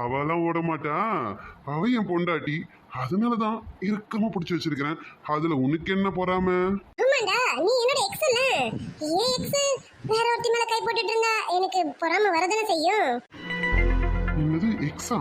அவெல்லாம் ஓட மாட்டா. அவ என் பொண்டாட்டி. அதனாலதான் இறுக்கமா பிடிச்சி வச்சிருக்கிறேன். அதுல உனக்கு என்ன பொறாம? ஆமாண்டா நீ என்னோட எக்ஸ் இல்ல ஏன் எக்ஸ் வேற ஒருத்தி மேல கை போட்டுட்டு இருந்தா எனக்கு பொறாம வரதானே செய்யும்? என்னது எக்ஸா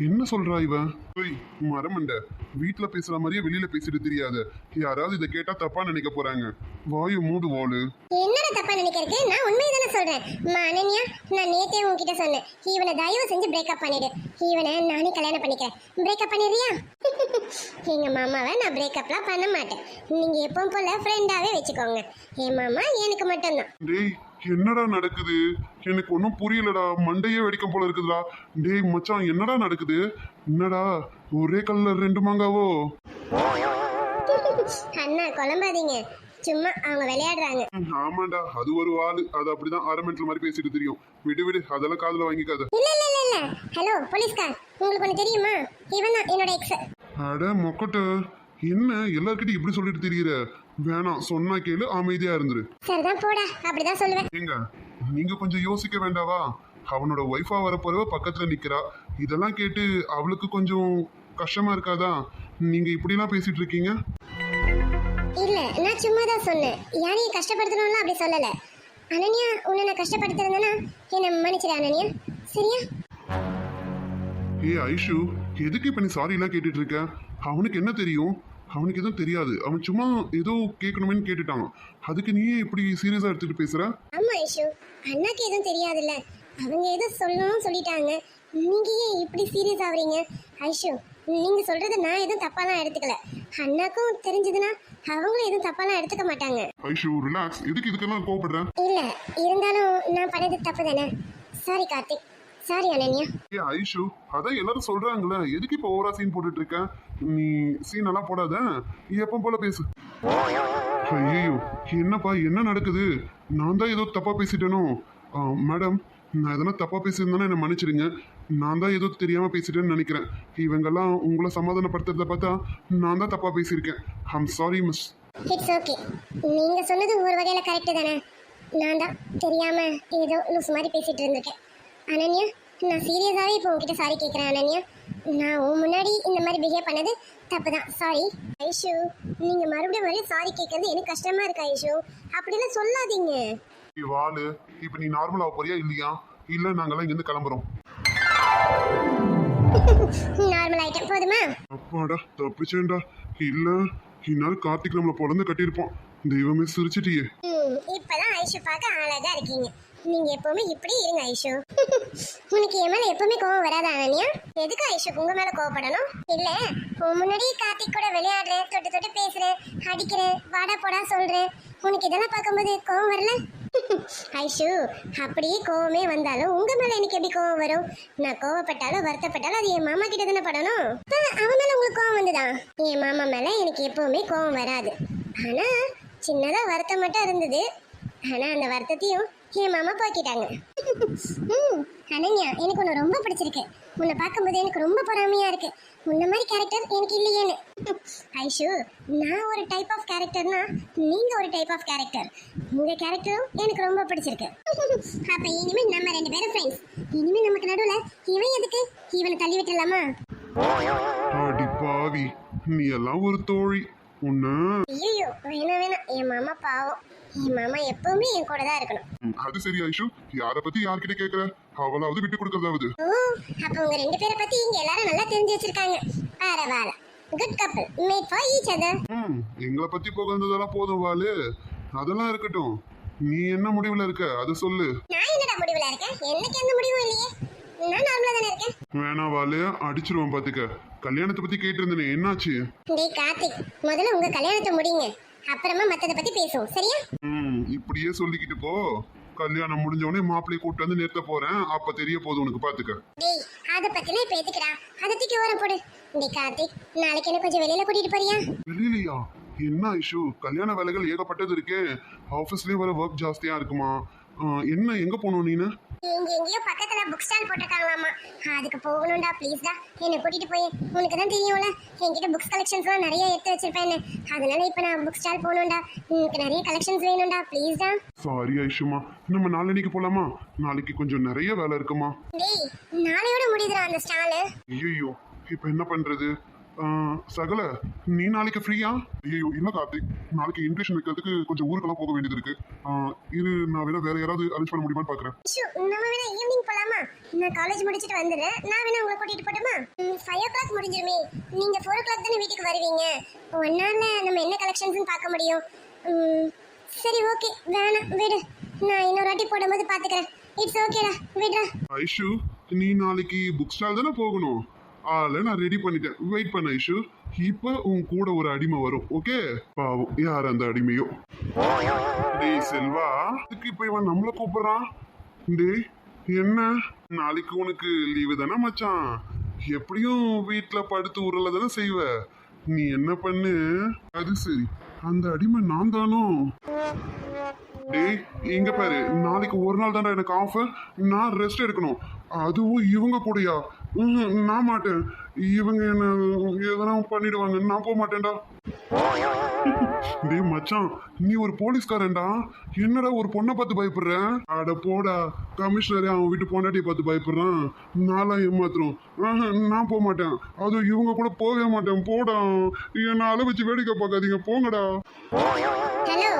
என்ன சொல்றா இவ? ஓய் மரமண்ட வீட்ல பேசுற மாதிரியே வெளியில பேசிட்டு தெரியாத. யாராவது இதை கேட்டா தப்பா நினைக்க போறாங்க. வாயு மூடு வாளு. என்னடா தப்பா நினைக்கிறதுக்கு? நான் உண்மையை தானே சொல்றேன். அம்மா, அனன்யா நான் நேத்தே உன்கிட்ட சொன்னேன். இவனை தயவு செஞ்சு பிரேக்கப் பண்ணிடு. இவனை நானே கல்யாணம் பண்ணிக்கிறேன். பிரேக்கப் பண்ணிடுறியா? எங்க மாமாவை நான் பிரேக்கப்லாம் பண்ண மாட்டேன். நீங்க எப்பவும் போல ஃப்ரெண்டாவே வச்சுக்கோங்க. என் மாமா எனக்கு மட்டும்தான். என்னடா நடக்குது? எனக்கு ஒன்றும் புரியலடா. மண்டையே வெடிக்கும் போல இருக்குதுடா. டேய் மச்சான் என்னடா நடக்குது? என்னடா? ஒரே கல்ல ரெண்டு மாங்காவோ? அண்ணா குழம்பாதீங்க. சும்மா அவங்க விளையாடுறாங்க. ஆமாண்டா. அது ஒரு ஆளு. அது அப்படிதான் ஆரமெண்ட்ல மாதிரி பேசிட்டு தெரியும். விடு விடு. அதெல்லாம் காதுல வாங்கிக்காத. இல்ல இல்ல இல்ல இல்ல. ஹலோ போலீஸ்கார். உங்களுக்கு ஒன்று தெரியுமா? இவன் தான் என்னோட எக்ஸ் அட மொக்கட்ட. என்ன? எல்லார்கிட்டயும் இப்படி சொல்லிட்டு தெரியுற? வேணாம் சொன்னா கேளு அமைதியா இருந்துரு. சரிதான் போடா. அப்படிதான் சொல்லுவேன். ஏங்க நீங்க கொஞ்சம் யோசிக்க வேண்டாவா? அவனோட ஒய்ஃபா வரப்போறவ பக்கத்துல நிக்கிறா. இதெல்லாம் கேட்டு அவளுக்கு கொஞ்சம் கஷ்டமா இருக்காதா? நீங்க இப்படிலாம் பேசிட்டு இருக்கீங்க? இல்ல நான் சும்மா தான் சொன்னேன். யாரையும் கஷ்டப்படுத்தணும்ல அப்படி சொல்லல. அனன்யா உன்னை நான் கஷ்டப்படுத்திருந்தேன்னா என்னை மன்னிச்சிடு அனன்யா. சரியா? ஏ ஐஷு எதுக்கு இப்ப நீ சாரி எல்லாம் கேட்டுட்டு இருக்க? அவனுக்கு என்ன தெரியும்? அவனுக்கு எதுவும் தெரியாது. அவன் சும்மா ஏதோ கேட்கணுமேன்னு கேட்டுட்டான். அதுக்கு நீயே இப்படி சீரியஸா எடுத்துட்டு பேசுற? ஆமா ஐஷு. அண்ணாக்கு எதுவும் தெரியாதுல்ல. அவங்க ஏதோ சொல்லணும்னு சொல்லிட்டாங்க. நீங்க ஏன் இப்படி சீரியஸ் ஆகுறீங்க? ஐஷு நீங்க சொல்றது நான் எதுவும் தப்பாலாம் எடுத்துக்கல. அண்ணாக்கும் தெரிஞ்சதுன்னா அவங்களும் எதுவும் தப்பாலாம் எடுத்துக்க மாட்டாங்க. ஐஷு ரிலாக்ஸ் எதுக்கு இதுக்கெல்லாம் கோவப்படுற? இல்ல இருந்தாலும் நான் பண்ணது தப்பு தானே? சாரி கார்த்திக். சாரி அனன்யா. ஏ ஐஷு அதான் எல்லாரும் சொல்றாங்களே எதுக்கு இப்ப ஓவரா சீன் போட்டுட்டு இருக்க? நீ சீன் எல்லாம் போடாத. எப்போ போல பேசு. ஐயோ என்னப்பா என்ன நடக்குது? நான் தான் ஏதோ தப்பா பேசிட்டேனோ? மேடம் நான் எதனா தப்பா பேசியிருந்தேன்னா என்னை மன்னிச்சிடுங்க. நான் தான் ஏதோ தெரியாம பேசிட்டேன்னு நினைக்கிறேன். இவங்கெல்லாம் உங்களை சமாதானப்படுத்துறத பார்த்தா நான் தான் தப்பா பேசியிருக்கேன். I'm sorry miss it's okay நீங்க சொன்னது ஒரு வகையில கரெக்ட் தானே. நான் தான் தெரியாம ஏதோ லூஸ் மாதிரி பேசிட்டு இருந்திருக்கேன். அனன்யா நான் சீரியஸாவே இப்போ உங்ககிட்ட சாரி கேட்குறேன் அனன்யா. நான் உன் முன்னாடி இந்த மாதிரி பிஹேவ் பண்ணது தப்பு தான் சாரி ஐஷு நீங்க மறுபடியும் மறுபடியும் சாரி கேட்கறது எனக்கு கஷ்டமா இருக்கு ஐஷு. அப்படிலாம் சொல்லாதீங்க. வாளு இப்போ நீ நார்மலாக போறியா இல்லையா? இல்லை நாங்கெல்லாம் இங்கேருந்து கிளம்புறோம். நார்மல் ஆயிட்டேன். போதுமா? அப்பாடா தப்பிச்சேன்டா. இல்ல இந்நாள் கார்த்திக் நம்மள பொழந்து கட்டியிருப்பான். தெய்வமே சிரிச்சிட்டியே. இப்பதான் ஐஷு பார்க்க அழகா இருக்கீங்க. நீங்க எப்பவுமே இப்படி இருங்க ஐஷு. உனக்கு என் மேல எப்பவுமே கோவம் வராதா அனன்யா? எதுக்கு ஐஷு உங்க மேல கோவப்படணும்? இல்ல முன்னாடி கார்த்திக் கூட விளையாடுறேன் தொட்டு தொட்டு பேசுறேன் அடிக்கிறேன் வாடா போடா சொல்றேன். உனக்கு இதெல்லாம் பார்க்கும்போது கோவம் வரல? ஐஷு அப்படியே கோவமே வந்தாலும் உங்க மேல எனக்கு எப்படி கோவம் வரும்? நான் கோவப்பட்டாலும் வருத்தப்பட்டாலும் அது என் மாமா கிட்ட தானே படணும்? அவன் மேல உங்களுக்கு கோவம் வந்துதான் என் மாமா மேல எனக்கு எப்பவுமே கோவம் வராது. ஆனா சின்னதா வருத்தம் மட்டும் இருந்தது. ஆனா அந்த வருத்தத்தையும் என் மாமா போக்கிட்டாங்க. ம், அனன்யா எனக்கு உன்னை ரொம்ப பிடிச்சிருக்கு. உன்னை பார்க்கும்போது எனக்கு ரொம்ப பொறாமையா இருக்கு. உன்ன மாதிரி கேரக்டர் எனக்கு இல்லையேன்னு. ஐஷு நான் ஒரு டைப் ஆஃப் கேரக்டர்னா நீங்க ஒரு டைப் ஆஃப் கேரக்டர் உங்க கேரக்டரும் எனக்கு ரொம்ப பிடிச்சிருக்கு. அப்ப இனிமே நம்ம ரெண்டு பேரும் ஃப்ரெண்ட்ஸ் இனிமே நமக்கு நடுவுல இவன் எதுக்கு? இவனை தள்ளி விட்டுலாமா அடி பாவி நீ எல்லாம் ஒரு தோழி. உன்ன ஐயோ வேணாம் வேணாம். என் மாமா பாவம். என் மாமா எப்பவுமே என் கூட தான் இருக்கணும். அது சரி ஐஷு. யார பத்தி யார்கிட்ட கேக்குற? அவளாவது விட்டு கொடுக்கறதாவது. ஓ அப்ப உங்க ரெண்டு பேரை பத்தி இங்க எல்லாரும் நல்லா தெரிஞ்சு வச்சிருக்காங்க. பரவாயில்ல. குட் கப்பல் மேட் ஃபார் ஈச் அதர் ம் எங்களை பத்தி புகழ்ந்ததெல்லாம் போதும் வாளு அதெல்லாம் இருக்கட்டும். நீ என்ன முடிவுல இருக்க? அது சொல்லு. நான் என்னடா முடிவுல இருக்கேன்? எனக்கு எந்த முடிவும் இல்லையே? நான் நார்மலா தானே இருக்கேன். வேணாம் வாளு அடிச்சிருவோம் பாத்துக்க. கல்யாணத்தை பத்தி கேட்டிருந்தேனே என்னாச்சு? டேய் கார்த்திக் முதல்ல உங்க கல்யாணத்தை முடிங்க. அப்புறமா மத்தத பத்தி பேசுவோம் சரியா? ம் இப்படியே சொல்லிக்கிட்டு போ. கல்யாணம் முடிஞ்ச உடனே மாப்பிள்ளைய கூட்டு வந்து நிறுத்த போறேன். அப்ப தெரிய போகுது உனக்கு பாத்துக்க. டேய் அத பத்தினா இப்ப எதுக்குடா அதை தூக்கி ஓரம் போடு. டேய் கார்த்திக் நாளைக்கு என்ன கொஞ்சம் வெளியில கூட்டிட்டு போறியா? வெளியிலயா? என்ன இஷ்யூ கல்யாண வேலைகள் ஏகப்பட்டது இருக்கே. ஆஃபீஸ்லயே வர ஒர்க் ஜாஸ்தியா இருக்குமா? என்ன எங்க போகணும் நீனு? இங்க எங்கேயோ பக்கத்துல புக் ஸ்டால் போட்டிருக்காங்களாமா. அதுக்கு போகணும்டா ப்ளீஸ்டா என்னை கூட்டிட்டு போய். உனக்கு தான் தெரியும்ல என்கிட்ட புக்ஸ் கலெக்ஷன்ஸ்லாம் நிறைய எடுத்து வச்சிருப்பேன்னு. அதனால இப்போ நான் புக் ஸ்டால் போகணும்டா. எனக்கு நிறைய கலெக்ஷன்ஸ் வேணும்டா ப்ளீஸ்டா சாரி ஐஷுமா. நம்ம நாளன்னைக்கு போலாமா? நாளைக்கு கொஞ்சம் நிறைய வேலை இருக்குமா? டேய் நாளையோட முடியுதுடா அந்த ஸ்டாலு ஐயோ இப்போ என்ன பண்றது? சகல நீ நாளைக்கு ஃப்ரீயா ஐயோ இல்ல கார்த்திக். நாளைக்கு இன்விடேஷன் வைக்கிறதுக்கு கொஞ்சம் ஊருக்கெல்லாம் போக வேண்டியது இருக்கு. இரு நான் வேணா வேற யாராவது அரேஞ்ச் பண்ண முடியுமான்னு பாக்குறேன். நம்ம வேணா ஈவினிங் போலாமா? நான் காலேஜ் முடிச்சிட்டு வந்துடுறேன். நான் வேணா உங்களை கூட்டிட்டு போட்டுமா? ஃபைவ் ஓ கிளாக் முடிஞ்சிருமே. நீங்க ஃபோர் ஓ கிளாக் தானே வீட்டுக்கு வருவீங்க? ஒன் ஹவர்ல நம்ம என்ன கலெக்ஷன்ஸ்னு பார்க்க முடியும். சரி ஓகே வேணாம் விடு. நான் இன்னொரு வாட்டி போடும்போது பாத்துக்கிறேன். இட்ஸ் ஓகேடா விடுறா. ஐஷு நீ நாளைக்கு புக் ஸ்டால் தானே போகணும்? ஆளை நான் ரெடி பண்ணிட்டேன். வெயிட் பண்ண இஷ்யூ இப்போ உன் கூட ஒரு அடிமை வரும். ஓகே பாவம். யார் அந்த அடிமையோ? டேய் செல்வா இதுக்கு இப்போ இவன் நம்மளை கூப்பிடுறான்? டேய் என்ன? நாளைக்கு உனக்கு லீவு தானே மச்சான்? எப்படியும் வீட்டில் படுத்து உருள தானே செய்வ. நீ என்ன பண்ணு? அது சரி. அந்த அடிமை நான் தானோ? டேய் எங்க பாரு. நாளைக்கு ஒரு நாள் தானே எனக்கு ஆஃபர் நான் ரெஸ்ட் எடுக்கணும். அதுவும் இவங்க கூடயா? ம்ஹும், நான் மாட்டேன். இவங்க என்ன எதனா பண்ணிடுவாங்க. நான் போக மாட்டேன்டா. டேய் மச்சான் நீ ஒரு போலீஸ்காரன்டா? என்னடா ஒரு பொண்ணை பார்த்து பயப்படுற? அட போடா கமிஷனரே அவன் வீட்டு பொண்டாட்டியை பார்த்து பயப்படுறான். நான்லாம் ஏமாத்துறோம். நான் போக மாட்டேன். அதுவும் இவங்க கூட போகவே மாட்டேன். போடா. என்னை அளவு வச்சு வேடிக்கை பார்க்காதீங்க. போங்கடா. ஹலோ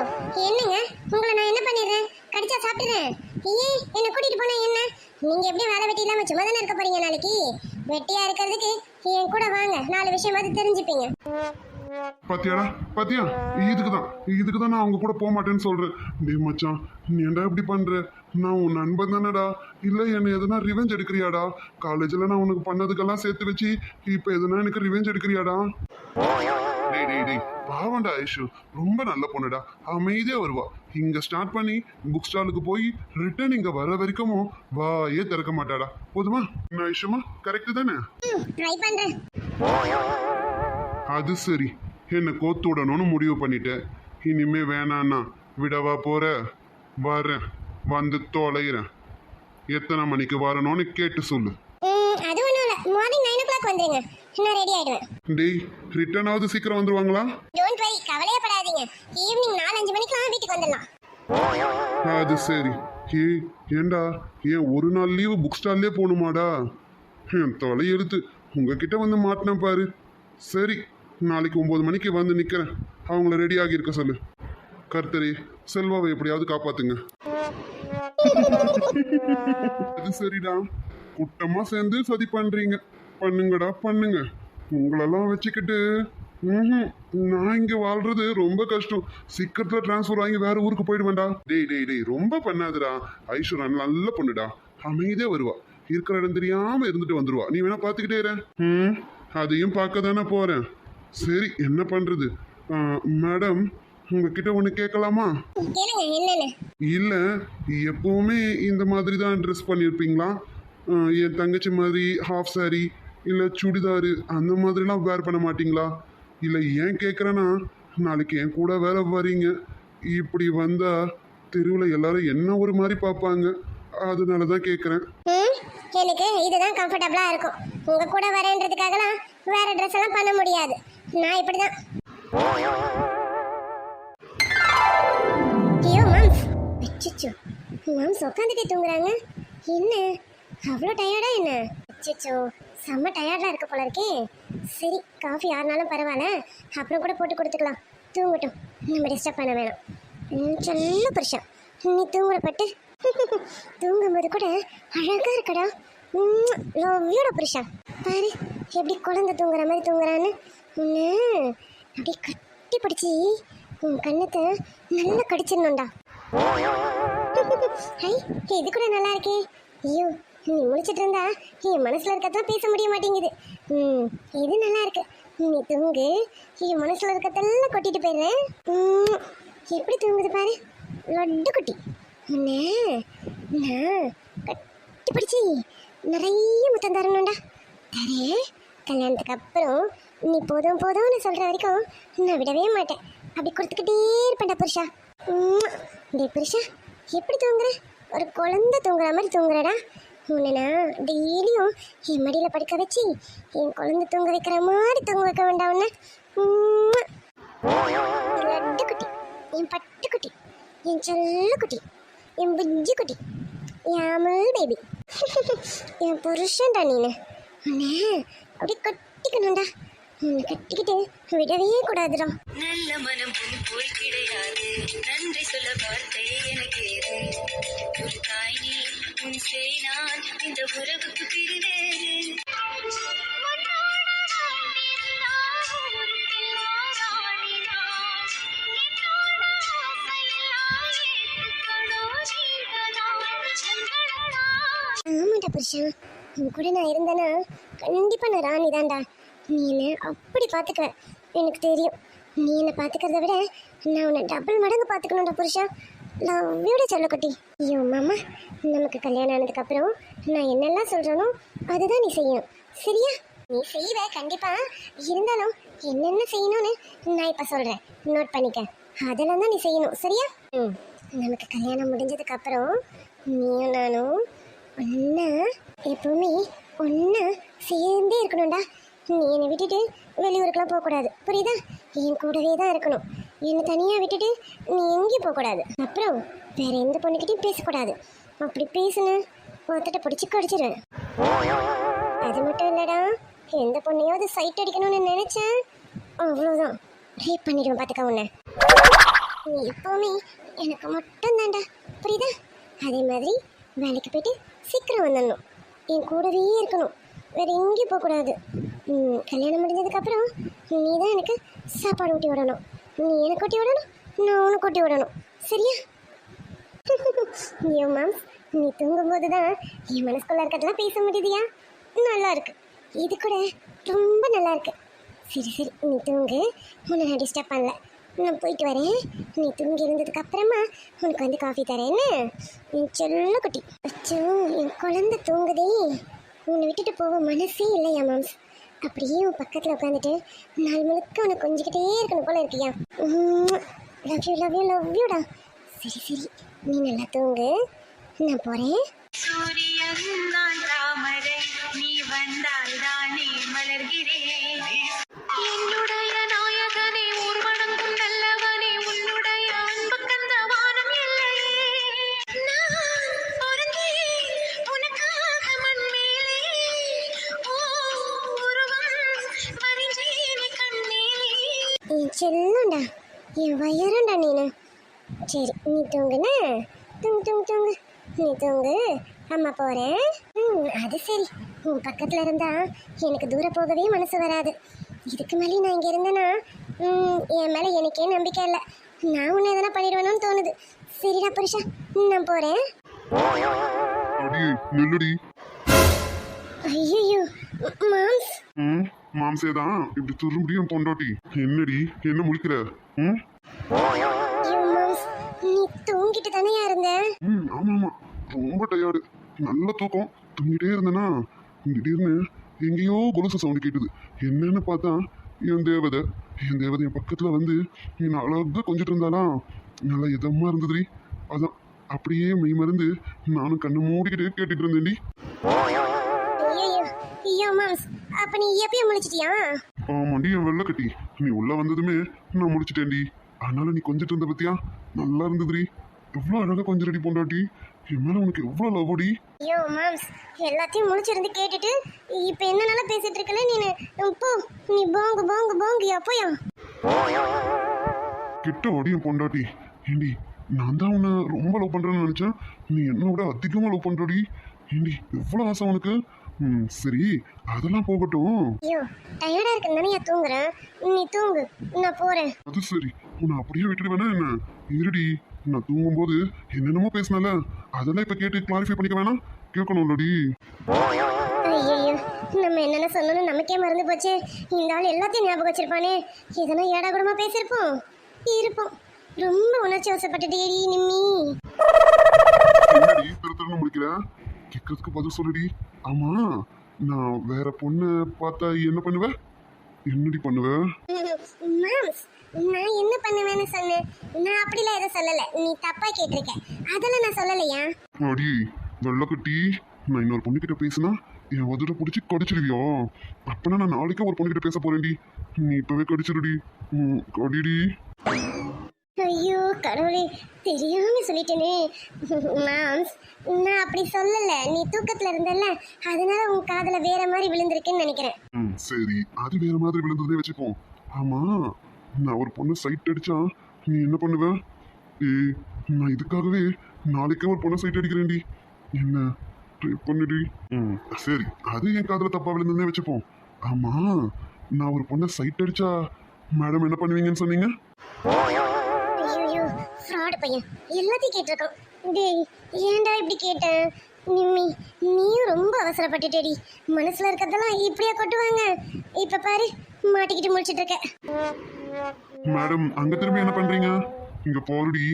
என்னங்க? உங்களை நான் என்ன பண்ணிடுறேன்? கடிச்சா சாப்பிட்டுறேன் ஏன் என்னை கூட்டிட்டு போனா என்ன? நீங்க எப்படி வேலை வெட்டி இல்லாம சும்மா தானே இருக்க போறீங்க நாளைக்கு? வெட்டியா இருக்கிறதுக்கு என் கூட வாங்க. நாலு விஷயமாவது தெரிஞ்சுப்பீங்க. பாத்தியாடா? பாத்தியா? இதுக்கு தான் இதுக்கு தான் நான் அவங்க கூட போக மாட்டேன்னு சொல்றேன். டேய் மச்சான் நீ ஏன்டா இப்படி பண்ற? நான் உன் நண்பன் தானடா. இல்ல என்ன எதனா ரிவெஞ்ச் எடுக்கிறியாடா? காலேஜ்ல நான் உனக்கு பண்ணதுக்கெல்லாம் சேர்த்து வச்சு இப்போ எதனா எனக்கு ரிவெஞ்ச் எடுக்கிறியாடா? டேய் டேய் டேய் பாவண்டா ஐஷு. ரொம்ப நல்ல பொண்ணுடா. அமைதியா வருவா. இங்க ஸ்டார்ட் பண்ணி புக் ஸ்டாலுக்கு போய் ரிட்டர்ன் இங்க வர வரைக்கும் வாயே திறக்க மாட்டாடா. போதுமா? நான் ஐஷுமா? கரெக்ட் தானே? அது சரி. என்னை கோத்து விடணும்னு முடிவு பண்ணிட்டேன். இனிமே வேணான்னா விடவா போற? வரேன் வந்து தொலைகிறேன் எத்தனை மணிக்கு வரணும்னு கேட்டு சொல்லு. அது ஒன்றும் இல்லை. மார்னிங் கிளாக் வந்துருங்க. நான் ரெடி ஆயிடுவேன். டேய் ரிட்டர்ன் ஆகுது சீக்கிரம் வந்துருவாங்களா? Don't worry கவலையப்படாதீங்க. ஈவினிங் நாலு அஞ்சு மணிக்கெல்லாம் வீட்டுக்கு வந்துடலாம். அது சரி. ஏ ஏண்டா? ஏன் ஒரு நாள் லீவு புக் ஸ்டால்லே போகணுமாடா? என் தொலை எழுத்து. உங்ககிட்ட வந்து மாட்டினேன் பாரு. சரி நாளைக்கு ஒம்பது மணிக்கு வந்து நிற்கிறேன் அவங்கள ரெடி ஆகியிருக்க சொல்லு. கர்த்தரே செல்வாவை எப்படியாவது காப்பாத்துங்க. அது சரிடா. கூட்டமா சேர்ந்து சதி பண்றீங்க. பண்ணுங்கடா பண்ணுங்க. உங்களெல்லாம் வச்சுக்கிட்டு ம்ஹும், நான் இங்க வாழ்றது ரொம்ப கஷ்டம். சீக்கிரத்துல டிரான்ஸ்ஃபர் வாங்கி வேற ஊருக்கு போயிடுவேன்டா. டேய் டேய் டேய் ரொம்ப பண்ணாதடா. ஐஸ்வர்யா நல்ல பொண்ணுடா. அமைதியா வருவா. இருக்கிற இடம் தெரியாம இருந்துட்டு வந்துருவா. நீ வேணா பாத்துக்கிட்டே இரு. ம் அதையும் பார்க்க தானே போறேன். சரி என்ன பண்றது? ஆ, மேடம் உங்ககிட்ட ஒன்று கேட்கலாமா? இல்லை எப்பவுமே இந்த மாதிரி தான் ட்ரெஸ் பண்ணியிருப்பீங்களா என் தங்கச்சி மாதிரி ஹாஃப் saree இல்லை சுடிதாரு அந்த மாதிரிலாம் வேர் பண்ண மாட்டிங்களா? இல்லை ஏன் கேட்குறேன்னா நாளைக்கு என் கூட வேற வரீங்க. இப்படி வந்தால் தெருவில் எல்லாரும் என்ன ஒரு மாதிரி பார்ப்பாங்க அதனால தான் கேட்குறேன் ம் எனக்கு இதுதான் கம்ஃபர்டபுளாக இருக்கும். உங்கள் கூட வரேன்றதுக்காகலாம் வேற ட்ரெஸ் எல்லாம் பண்ண முடியாது. நான் இப்படிதான். ஐயோ மாம்ஸ் அச்சச்சோ மாம்ஸ் உட்காந்துட்டே தூங்குறாங்க. என்ன? அவ்வளோ டயர்டா என்ன? அச்சச்சோ செம்ம டயர்டாக இருக்க போல இருக்கே. சரி காஃபி யாருனாலும் பரவாயில்ல. அப்புறம் கூட போட்டு கொடுத்துக்கலாம். தூங்கட்டும். நம்ம டிஸ்டர்ப் பண்ண வேணாம். ம், சொல்ல புருஷன். நீ தூங்குறப்பட்டு தூங்கும்போது கூட அழகாக இருக்கடா. லவ்யோட புருஷா பாரு எப்படி குழந்தை தூங்குற மாதிரி தூங்குறான்னு. உன்னை அப்படியே கட்டி பிடிச்சி உன் கண்ணத்தை நல்லா கடிச்சிடணும்டா. ஐ இது கூட நல்லா இருக்கே. ஐயோ நீ முடிச்சிட்டு இருந்தா என் மனசுல இருக்கதான் பேச முடிய மாட்டேங்குது. ம் இது நல்லா இருக்கு நீ தூங்கு. என் மனசுல இருக்கத்தெல்லாம் கொட்டிட்டு போயிடுறேன் எப்படி தூங்குது பாரு. லட்டு குட்டி என்ன நான் கட்டி பிடிச்சி நிறைய முத்தம் தரணும்டா. தரேன் கல்யாணத்துக்கு அப்புறம் நீ போதும் போதும்னு சொல்கிற வரைக்கும் நான் விடவே மாட்டேன். அப்படி கொடுத்துக்கிட்டே இருப்பேன்டா புருஷா. டே புருஷா எப்படி தூங்குற? ஒரு குழந்தை தூங்குற மாதிரி தூங்குறடா. உன்னை நான் டெய்லியும் என் மடியில் படுக்க வச்சு என் குழந்தை தூங்க வைக்கிற மாதிரி தூங்க வைக்க வேண்டாம் உன்னை லட்டு குட்டி என் பட்டு குட்டி என் செல்ல குட்டி என் புஜ்ஜி குட்டி என் அமல் பேபி என் புருஷன்டா நீனு. உன்னை அப்படியே கட்டிக்கணும்டா. உன்னை கட்டிக்கிட்டு விடவே கூடாதுடா. நல்ல மனம் உன் போல் கிடையாது. நன்றி சொல்ல வார்த்தை எனக்கு ஒரு தாய் நீ உன் நான் இந்த உறவுக்கு உன் கூட நான் இருந்தேன்னா கண்டிப்பா நான் ராணி தான்டா நீ என்ன அப்படி பார்த்துக்க எனக்கு தெரியும். நீ என்னை பார்த்துக்கிறத விட நான் உன்னை டபுள் மடங்கு பார்த்துக்கணும்டா புருஷா. லவ்யோட சொல்லக்குட்டி. ஐயோ மாமா நமக்கு கல்யாணம் ஆனதுக்கப்புறம் நான் என்னெல்லாம் சொல்கிறேனோ அதுதான் நீ செய்யணும். சரியா? நீ செய்வ கண்டிப்பா. இருந்தாலும் என்னென்ன செய்யணும்னு நான் இப்போ சொல்கிறேன் நோட் பண்ணிக்க. அதெல்லாம் தான் நீ செய்யணும். சரியா? ம். நமக்கு கல்யாணம் முடிஞ்சதுக்கப்புறம் நீயும் நானும் ஒன்று எப்பவுமே ஒன்று சேர்ந்தே இருக்கணும்டா. நீ என்னை விட்டுட்டு வெளியூருக்குலாம் போகக்கூடாது. புரியுதா? என் கூடவே தான் இருக்கணும். என்னை தனியாக விட்டுட்டு நீ எங்கேயும் போகக்கூடாது. அப்புறம் வேற எந்த பொண்ணுக்கிட்டையும் பேசக்கூடாது. அப்படி பேசுன ஒருத்தட்ட பிடிச்சி கடிச்சிருவேன். அது மட்டும் இல்லைடா எந்த பொண்ணையாவது சைட் அடிக்கணும்னு நினச்சேன். அவ்வளோதான் ரேப் பண்ணிடுவேன் பார்த்துக்க உன்னை. நீ எப்போவுமே எனக்கு மட்டும் தான்டா புரியுதா? அதே மாதிரி வேலைக்கு போயிட்டு சீக்கிரம் வந்துடணும். என் கூடவே இருக்கணும். வேறு எங்கேயும் போகக்கூடாது. கல்யாணம் முடிஞ்சதுக்கப்புறம் நீ தான் எனக்கு சாப்பாடு ஊட்டி விடணும். நீ எனக்கு கொட்டி விடணும்? நான் உன்னை கொட்டி விடணும். சரியா? ஐயோ மேம் நீ தூங்கும்போது தான் என் மனசுக்குள்ள இருக்கிறதெல்லாம் பேச முடியுதியா? நல்லா இருக்கு. இது கூட ரொம்ப நல்லா இருக்கு. சரி சரி. நீ தூங்கு. உன்னை நான் டிஸ்டர்ப் பண்ணல. நான் போயிட்டு வரேன். நீ தூங்கி இருந்ததுக்கு அப்புறமா உனக்கு வந்து காஃபி தரேன்னு என் சொல்ல குட்டி. அச்சோ என் குழந்தை தூங்குதே. உன்னை விட்டுட்டு போக மனசே இல்லையா மாம்ஸ் அப்படியே உன் பக்கத்தில் உட்காந்துட்டு நாள் முழுக்க உனக்கு கொஞ்சிக்கிட்டே இருக்கணும் போல இருக்கியா? Love you love you love யூடா சரி சரி. நீ நல்லா தூங்கு. நான் போகிறேன் சூரியன் தாமரை நீ வந்தால் தானே மலர்கிறேன் என் வயரண்டா நீனு? சரி நீ தூங்குன தூங்கு தூங்கு தூங்கு. நீ தூங்கு. அம்மா போகிறேன் ம் அது சரி. உன் பக்கத்தில் இருந்தா எனக்கு தூரம் போகவே மனசு வராது. இதுக்கு மேலே நான் இங்கே இருந்தேன்னா ம், என் மேலே எனக்கே நம்பிக்கை இல்லை. நான் உன்னை எதனா பண்ணிடுவேணும்னு தோணுது. சரிடா புருஷா. நான் போகிறேன் ஐயோ மாம்ஸ். ம் மாம்சே தான். இப்படி துரும்பியும் பொண்டாட்டி. என்னடி? என்ன முழிக்கிற? ம்? நீ தூங்கிட்டு தானேயா இருந்த? ம் ஆமா ஆமா ரொம்ப டயர்டு நல்ல தூக்கம். தூங்கிட்டே இருந்தேனா? திடீர்னு எங்கேயோ கொலுசு சவுண்டு கேட்டுது. என்னன்னு பார்த்தா என் தேவதை. என் தேவதை என் பக்கத்துல வந்து என்ன அழகா கொஞ்சிட்டு இருந்தாளா? நல்லா இதமா இருந்ததுடி. அதான் அப்படியே மெய் மருந்து நானும் கண்ணு மூடிக்கிட்டு கேட்டுட்டு இருந்தேன்டி. அப்ப நீ எப்பயும் முழிச்சிட்டியா? ஆமாண்டி என் வெள்ளை கட்டி. நீ உள்ள வந்ததுமே நான் முடிச்சிட்டேன்டி அதனால நீ கொஞ்சிட்டு இருந்த பத்தியா? நல்லா இருந்ததுடி. எவ்வளோ அழகா கொஞ்சம் ரெடி பொண்டாட்டி. என் மேல உனக்கு எவ்வளோ லவ்டி ஐயோ மாம்ஸ் எல்லாத்தையும் முழிச்சிருந்து கேட்டுட்டு இப்போ என்னென்னலாம் பேசிட்டு இருக்கல நீ போ நீ போங்கு போங்கு போங்கியா போயா. கிட்ட ஓடி என் பொண்டாட்டி. ஏண்டி நான் தான் உன்னை ரொம்ப லவ் பண்றேன்னு நினைச்சேன். நீ என்னை விட அதிகமா லவ் பண்றடி. ஏண்டி எவ்வளோ ஆசை உனக்கு? ம் சரி அதெல்லாம் போகட்டும். ஐயோ டயர்டா இருக்கு தானே தூங்குறேன். நீ தூங்கு நான் போறேன். அது சரி. உன்னை அப்படியே விட்டுட்டு வேணா என்ன? இருடி நான் தூங்கும்போது என்னென்னமோ பேசினல? அதெல்லாம் இப்ப கேட்டு கிளாரிஃபை பண்ணிக்க வேணாம். கேட்கணும்லடி. நம்ம என்னென்ன சொல்லணும் நமக்கே மறந்து போச்சு. இந்த ஆள் எல்லாத்தையும் ஞாபகம் வச்சிருப்பானே. எதனா ஏடா கூடமா பேசியிருப்போம். இருப்போம். ரொம்ப உணர்ச்சி வசப்பட்டுட்டேடி நிம்மி. என்னடி திரு திருன்னு முடிக்கிற? கேட்கறதுக்கு பதில் சொல்லுடி. ஆமா நான் வேற பொண்ணை பார்த்தா என்ன பண்ணுவ? என்னடி பண்ணுவ? மாம்ஸ் நான் என்ன பண்ணுவேன்னு சொன்னேன் நான் அப்படிலாம் எதுவும் சொல்லலை. நீ தப்பா கேட்டிருக்க. அதெல்லாம் நான் சொல்லலையா? அடி வெள்ளக்கட்டி நான் இன்னொரு பொண்ணுகிட்ட பேசினா என் உதட பிடிச்சி கடிச்சிருவியா? அப்பனா நான் நாளைக்கே ஒரு பொண்ணுகிட்ட பேச போறேன்டி. நீ இப்பவே கடிச்சிருடி. கடிடி. ஐயோ கடவுளே தெரியாம சொல்லிட்டேனே. மாம்ஸ் நான் அப்படி சொல்லல. நீ தூக்கத்துல இருந்தல்ல. அதனால உன் காதுல வேற மாதிரி விழுந்திருக்குன்னு நினைக்கிறேன். ம் சரி. அது வேற மாதிரி விழுந்ததே வச்சுப்போம் ஆமா. நான் ஒரு பொண்ணு சைட் அடிச்சா நீ என்ன பண்ணுவ? ஏய் நான் இதுக்காகவே நாளைக்கே ஒரு பொண்ணை சைட் அடிக்கிறேன்டி. என்ன? ட்ரை பண்ணுடி. ம். சரி அது என் காதுல தப்பா விழுந்ததே வச்சுப்போம். ஆமா நான் ஒரு பொண்ணை சைட் அடிச்சா மேடம் என்ன பண்ணுவீங்கன்னு சொன்னீங்க? ஐயோ ஃப்ராட் பையன். எல்லாத்தையும் கேட்டிருக்கான். டேய் ஏன்டா இப்படி கேட்ட? நிம்மி நீயும் ரொம்ப அவசரப்பட்டுட்டேடி. மனசுல இருக்கிறதெல்லாம் இப்படியா கொட்டுவாங்க? இப்ப பாரு மாட்டிக்கிட்டு முடிச்சிட்டு இருக்க. மேடம் அங்க திரும்பி என்ன பண்றீங்க? இங்க போருடி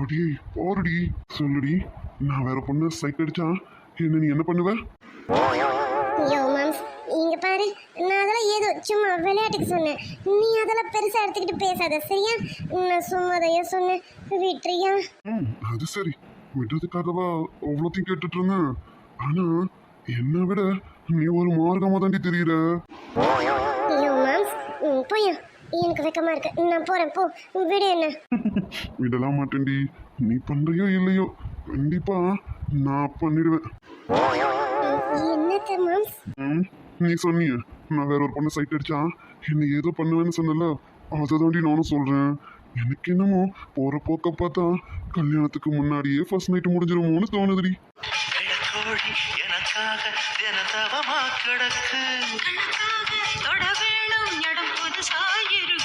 அடி போருடி சொல்லுடி. நான் வேற பொண்ணு சைட் அடிச்சா என்ன நீ என்ன பண்ணுவ? இங்க பாரு. நான் அதெல்லாம் ஏதோ சும்மா விளையாட்டுக்கு சொன்னேன். நீ அதெல்லாம் பெருசா எடுத்துக்கிட்டு பேசாத சரியா? நான் சும்மாதையா சொன்னேன். விட்டுறியா? ம் அது சரி. விடுறதுக்காகவா அவ்வளோத்தையும் கேட்டுட்டு இருந்தேன் ஆனா என்னை விட நீ ஒரு மார்க்கமா தாண்டி தெரியற? போயா. எனக்கு வெக்கமா இருக்கு. நான் போறேன். போ. விடு என்ன? விடலாம் மாட்டேன்டி. நீ பண்றியோ இல்லையோ? கண்டிப்பா நான் பண்ணிடுவேன். என்னத்த மாம்ஸ்? நீ சொன்னிய. நான் வேற ஒரு பொண்ணு சைட் அடிச்சா என்ன ஏதோ பண்ணுவேன்னு சொன்னல அதை தாண்டி நானும் சொல்றேன். எனக்கு என்னமோ போற போக்க பார்த்தா கல்யாணத்துக்கு முன்னாடியே ஃபர்ஸ்ட் நைட் முடிஞ்சிருமோன்னு தோணுதுடி. எனக்காக தினதவமா கிடக்கு. தொட வேணும் இடம்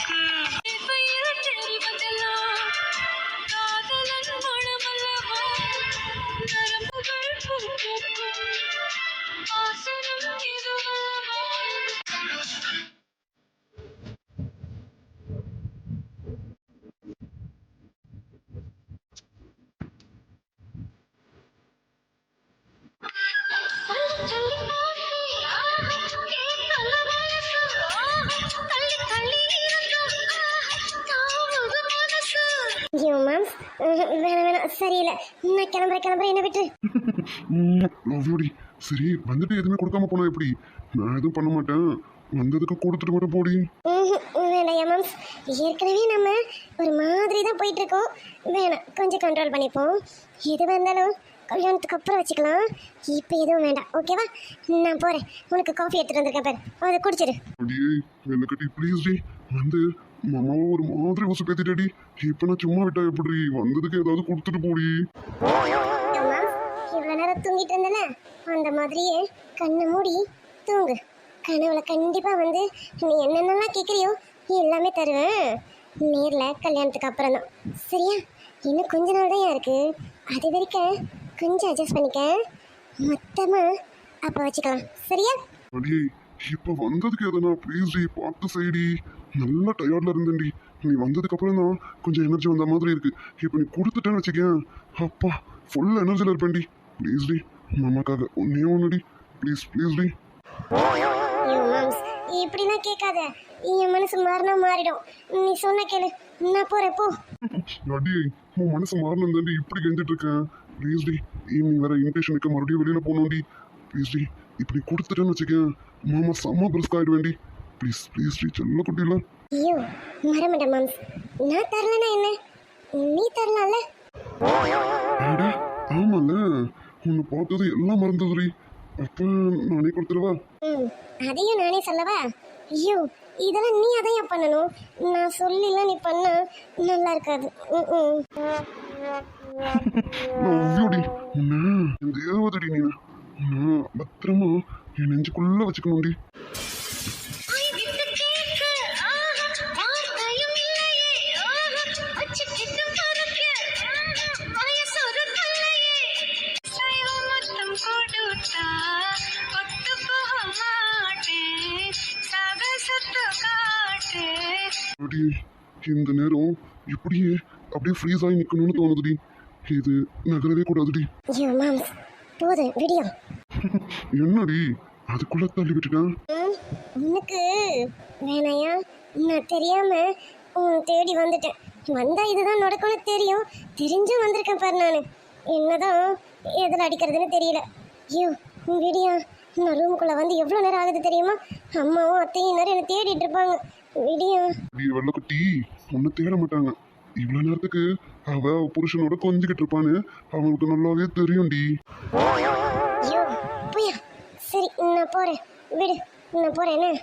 சரியில்லை. நான் கிளம்புறேன் கிளம்புறேன் என்ன விட்டு லவ்யூடி சரி வந்துட்டு எதுவுமே கொடுக்காம போனா எப்படி? நான் எதுவும் பண்ண மாட்டேன். வந்ததுக்கு கொடுத்துட்டு மட்டும் போடி. வேண்டாம் மாம்ஸ். ஏற்கனவே நம்ம ஒரு மாதிரி தான் போயிட்டு இருக்கோம் வேணாம் கொஞ்சம் கண்ட்ரோல் பண்ணிப்போம். எதுவாக இருந்தாலும் கல்யாணத்துக்கு அப்புறம் வச்சுக்கலாம். இப்போ எதுவும் வேண்டாம் ஓகேவா நான் போகிறேன் உனக்கு காஃபி எடுத்துகிட்டு வந்திருக்கேன் பாரு. அதை குடிச்சிடு அடியே என்ன கட்டி ப்ளீஸ் டி வந்து மாமாவை ஒரு மாதிரி உசு பேத்திட்டடி இப்போ நான் சும்மா விட்டா எப்படி வந்ததுக்கு ஏதாவது கொடுத்துட்டு போடி. அம்மா இவ்வளோ நேரம் தூங்கிட்டு இருந்தல அந்த மாதிரியே கண்ணை மூடி தூங்கு. கனவுல கண்டிப்பாக வந்து நீ என்னென்னலாம் கேட்குறியோ எல்லாமே தருவேன். நேரில் கல்யாணத்துக்கு அப்புறம் தான். சரியா? இன்னும் கொஞ்ச நாள் தான் இருக்கு. அது வரைக்கும் கொஞ்சம் அட்ஜஸ்ட் பண்ணிக்க. மொத்தமாக அப்போ வச்சுக்கலாம். சரியா? இப்போ வந்ததுக்கு எதனா ப்ளீஸ் பார்த்து செய்டி. நல்லா டயர்ட்ல இருந்தேன்டி. நீ வந்ததுக்கு அப்புறம் தான் கொஞ்சம் எனர்ஜி வந்த மாதிரி இருக்கு. இப்போ நீ கொடுத்துட்டேன்னு வச்சுக்கேன் அப்பா ஃபுல் எனர்ஜியில் இருப்பேன்டி. ப்ளீஸ் டி மாமாக்காக ஒன்னே ஒன்றுடி ப்ளீஸ் ப்ளீஸ் டி. இப்படிலாம் கேட்காத. என் மனசு மாறினா மாறிடும். நீ சொன்ன கேளு. நான் போகிறேன் போ. அடியே உன் மனசு மாறணும் தாண்டி இப்படி கெஞ்சிட்டு இருக்கேன். ப்ளீஸ் டி ஈவினிங் வேற இன்விடேஷன் மறுபடியும் வெளியில போகணும்டி. ப்ளீஸ் டி இப்படி கொடுத்துட்டேன்னு வச்சுக்கேன் மாமா செம்ம பிரிஸ்க் ஆயிடுவேன்டி. ப்ளீஸ் ப்ளீஸ் டி செல்ல குட்டியில ஐயோ மறமாட்ட மாம்ஸ் நான் தரலனா என்ன? நீ தரலாம்ல? அட ஆமால. உன்னை பார்த்தது எல்லாம் மறந்ததுடி அப்ப நானே கொடுத்துருவா அதையும் நானே சொல்லவா? ஐயோ இதெல்லாம் நீ அதையா பண்ணணும்? நான் சொல்லிலாம் நீ பண்ண நல்லா இருக்காது. லவ்யூடி உன்னை இந்த ஏவதடி நீ? பத்திரமா என் நெஞ்சுக்குள்ள வச்சுக்கணும்டி. அடி இந்த நேரம் இப்படியே அப்படியே ஃப்ரீஸ் ஆகி நிக்கணும்னு தோணுதுடி. இது நகரவே கூடாதுடி. போதும் விடியும் என்னடி? அதுக்குள்ள தள்ளி விட்டுட்டேன். உனக்கு வேணாயா? நான் தெரியாம தேடி வந்துட்டேன். வந்தா இதுதான் நடக்கும்னு தெரியும். தெரிஞ்சும் வந்திருக்கேன் பாரு நான். என்னதான் எதில் அடிக்கிறதுன்னு தெரியல. ஐயோ விடியா நான் ரூமுக்குள்ள வந்து எவ்வளோ நேரம் ஆகுது தெரியுமா? அம்மாவும் அத்தையும் நேரம் என்னை தேடிட்டு இருப்பாங்க. விடியா. வெள்ளக்குட்டி ஒன்னும் தேட மாட்டாங்க. இவ்வளவு நேரத்துக்கு அவ புருஷனோட கொஞ்சிக்கிட்டு இருப்பான்னு அவங்களுக்கு நல்லாவே தெரியும்டி. சரி நான் போறேன். விடு நான் போறேன் என்ன?